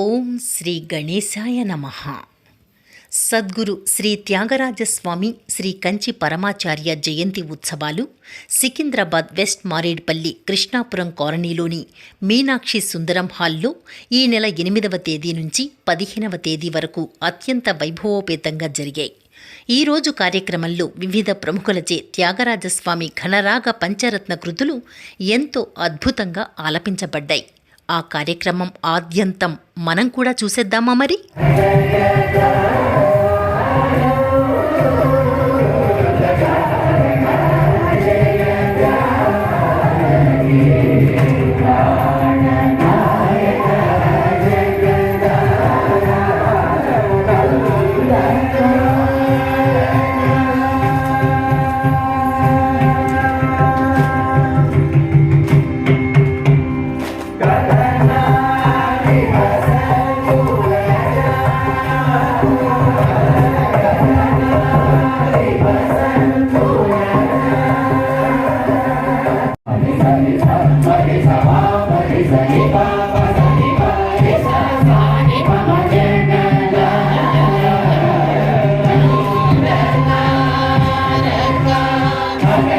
ఓం శ్రీ గణేశాయ నమ. సద్గురు శ్రీ త్యాగరాజస్వామి శ్రీ కంచి పరమాచార్య జయంతి ఉత్సవాలు సికింద్రాబాద్ వెస్ట్ మారేడ్పల్లి కృష్ణాపురం కాలనీలోని మీనాక్షి సుందరం హాల్లో ఈ నెల ఎనిమిదవ తేదీ నుంచి పదిహేనవ తేదీ వరకు అత్యంత వైభవోపేతంగా జరిగాయి. ఈ రోజు కార్యక్రమంలో వివిధ ప్రముఖులచే త్యాగరాజస్వామి ఘనరాగ పంచరత్న కృతులు ఎంతో అద్భుతంగా ఆలపించబడ్డాయి. ఆ కార్యక్రమం ఆద్యంతం మనం కూడా చూసేద్దామా మరి?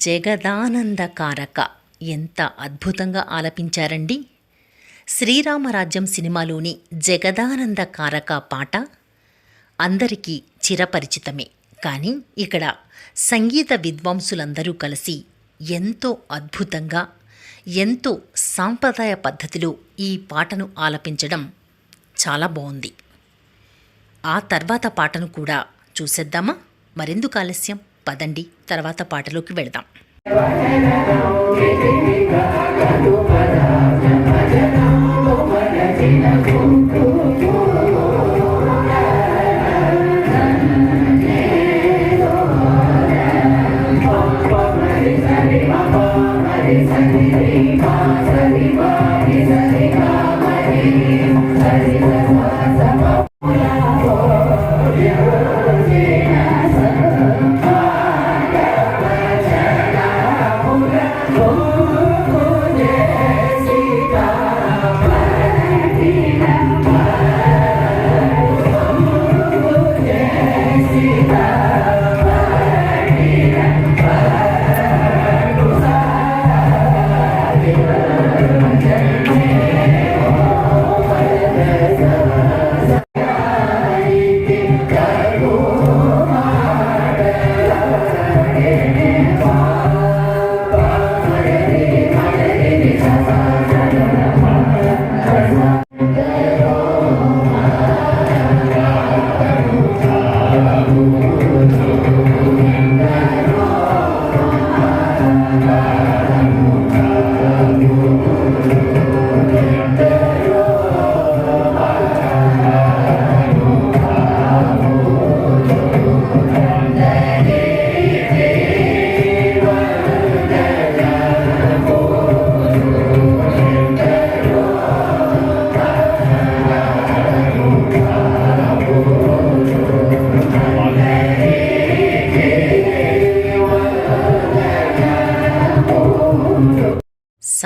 జగదానందకారక. ఎంత అద్భుతంగా ఆలపించారండి. శ్రీరామరాజ్యం సినిమాలోని జగదానందకారక పాట అందరికీ చిరపరిచితమే. కానీ ఇక్కడ సంగీత విద్వాంసులందరూ కలిసి ఎంతో అద్భుతంగా ఎంతో సాంప్రదాయ పద్ధతిలో ఈ పాటను ఆలపించడం చాలా బాగుంది ఆ తర్వాత పాటను కూడా చూసేద్దామా? మరెందుకు ఆలస్యం? పదండి. తర్వాత పాటలోకి వెళదాం.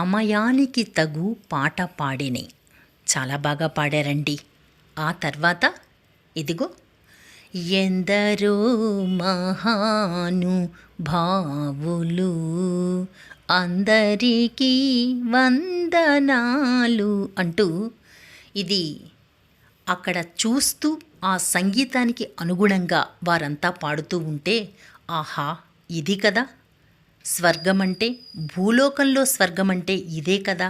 సమయానికి తగు పాట పాడినాయి చాలా బాగా పాడారండి. ఆ తర్వాత ఇదిగో. ఎందరో మహాను భావులు అందరికీ వందనాలు అంటూ ఇది అక్కడ చూస్తూ ఆ సంగీతానికి అనుగుణంగా వారంతా పాడుతూ ఉంటే ఆహా ఇది కదా. స్వర్గమంటే భూలోకంలో స్వర్గమంటే ఇదే కదా?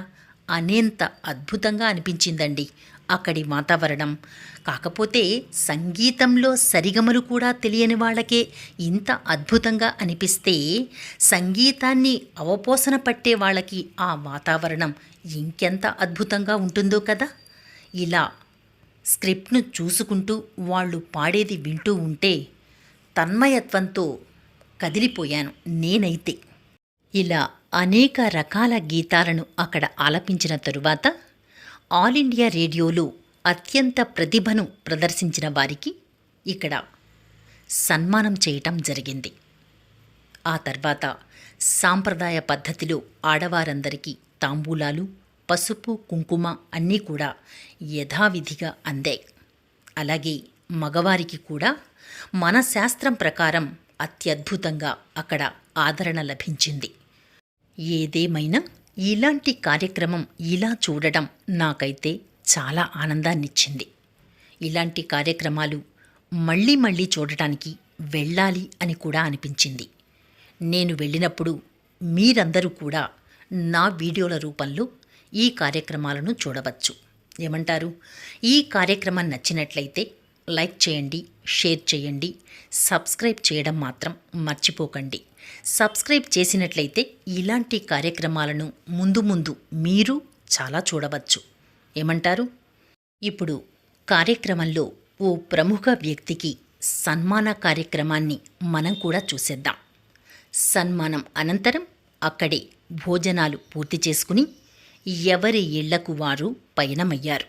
అనేంత అద్భుతంగా అనిపించిందండి అక్కడి వాతావరణం. కాకపోతే సంగీతంలో సరిగమలు కూడా తెలియని వాళ్ళకే ఇంత అద్భుతంగా అనిపిస్తే సంగీతాన్ని అవపోసన పట్టే వాళ్ళకి ఆ వాతావరణం ఇంకెంత అద్భుతంగా ఉంటుందో కదా? ఇలా స్క్రిప్ట్ను చూసుకుంటూ వాళ్ళు పాడేది వింటూ ఉంటే తన్మయత్వంతో కదిలిపోయాను నేనైతే. ఇలా అనేక రకాల గీతాలను అక్కడ ఆలపించిన తరువాత ఆల్ ఇండియా రేడియోలో అత్యంత ప్రతిభను ప్రదర్శించిన వారికి ఇక్కడ సన్మానం చేయటం జరిగింది. ఆ తర్వాత సాంప్రదాయ పద్ధతిలో ఆడవారందరికీ తాంబూలాలు పసుపు కుంకుమ అన్నీ కూడా యథావిధిగా అందాయి. అలాగే మగవారికి కూడా మన శాస్త్రం ప్రకారం అత్యద్భుతంగా అక్కడ ఆదరణ లభించింది. ఏదేమైనా ఇలాంటి కార్యక్రమం ఇలా చూడడం నాకైతే చాలా ఆనందాన్నిచ్చింది. ఇలాంటి కార్యక్రమాలు మళ్ళీ మళ్ళీ చూడటానికి వెళ్ళాలి అని కూడా అనిపించింది. నేను వెళ్ళినప్పుడు మీరందరూ కూడా నా వీడియోల రూపంలో ఈ కార్యక్రమాలను చూడవచ్చు. ఏమంటారు? ఈ కార్యక్రమం నచ్చినట్లయితే లైక్ చేయండి షేర్ చేయండి సబ్స్క్రైబ్ చేయడం మాత్రం మర్చిపోకండి. సబ్స్క్రైబ్ చేసినట్లయితే ఇలాంటి కార్యక్రమాలను ముందు ముందు మీరు చాలా చూడవచ్చు. ఏమంటారు? ఇప్పుడు కార్యక్రమంలో ఓ ప్రముఖ వ్యక్తికి సన్మాన కార్యక్రమాన్ని మనం కూడా చూసేద్దాం. సన్మానం అనంతరం అక్కడే భోజనాలు పూర్తి చేసుకుని ఎవరి ఇళ్ళకు వారు పయనమయ్యారు?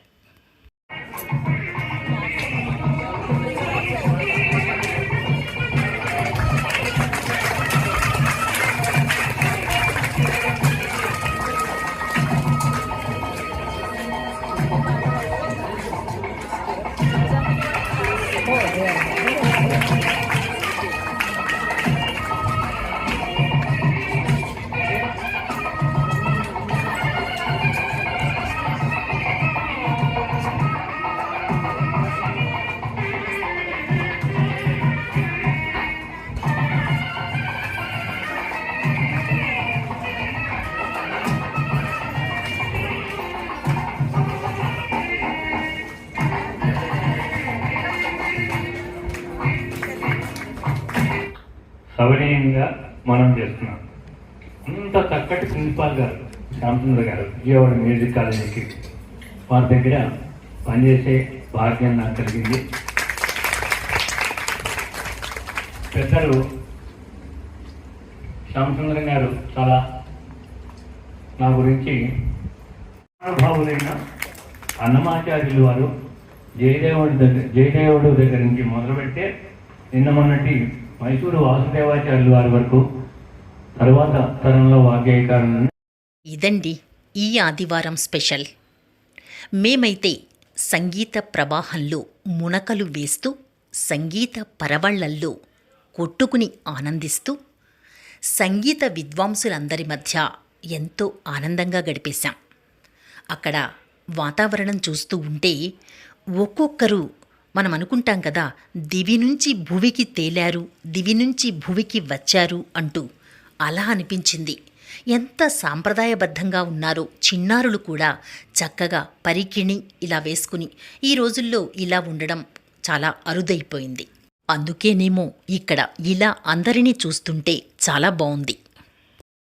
సవనీయంగా మనం చేస్తున్నాం. అంత చక్కటి ప్రిన్సిపాల్ గారు శ్యామసుందర్ గారు విజయవాడ మ్యూజిక్ కాలేజీకి వారి దగ్గర పనిచేసే భాగ్యం నాకు కలిగింది. పెద్దలు శ్యామసుందరం గారు చాలా నా గురించి మహానుభావులైన అన్నమాచార్యులు వారు జయదేవుడి దగ్గర జయదేవుడు దగ్గర నుంచి మొదలుపెట్టే నిన్న మొన్నటి మైసూరు వాసుదేవాచార్యులు వారి వరకు తరువాత తరంలో వాగ్గేయకారులను ఇదండి ఈ ఆదివారం స్పెషల్. మేమైతే సంగీత ప్రవాహంలో మునకలు వేస్తూ సంగీత పరవళ్ళల్లో కొట్టుకుని ఆనందిస్తూ సంగీత విద్వాంసులందరి మధ్య ఎంతో ఆనందంగా గడిపేశాం. అక్కడ వాతావరణం చూస్తూ ఉంటే ఒక్కొక్కరు మనం అనుకుంటాం కదా దివి నుంచి భువికి తేలారు దివి నుంచి భువికి వచ్చారు అంటూ అలా అనిపించింది. ఎంత సాంప్రదాయబద్ధంగా ఉన్నారో చిన్నారులు కూడా చక్కగా పరికిణి ఇలా వేసుకుని ఈ రోజుల్లో ఇలా ఉండడం చాలా అరుదైపోయింది. అందుకేనేమో ఇక్కడ ఇలా అందరినీ చూస్తుంటే చాలా బాగుంది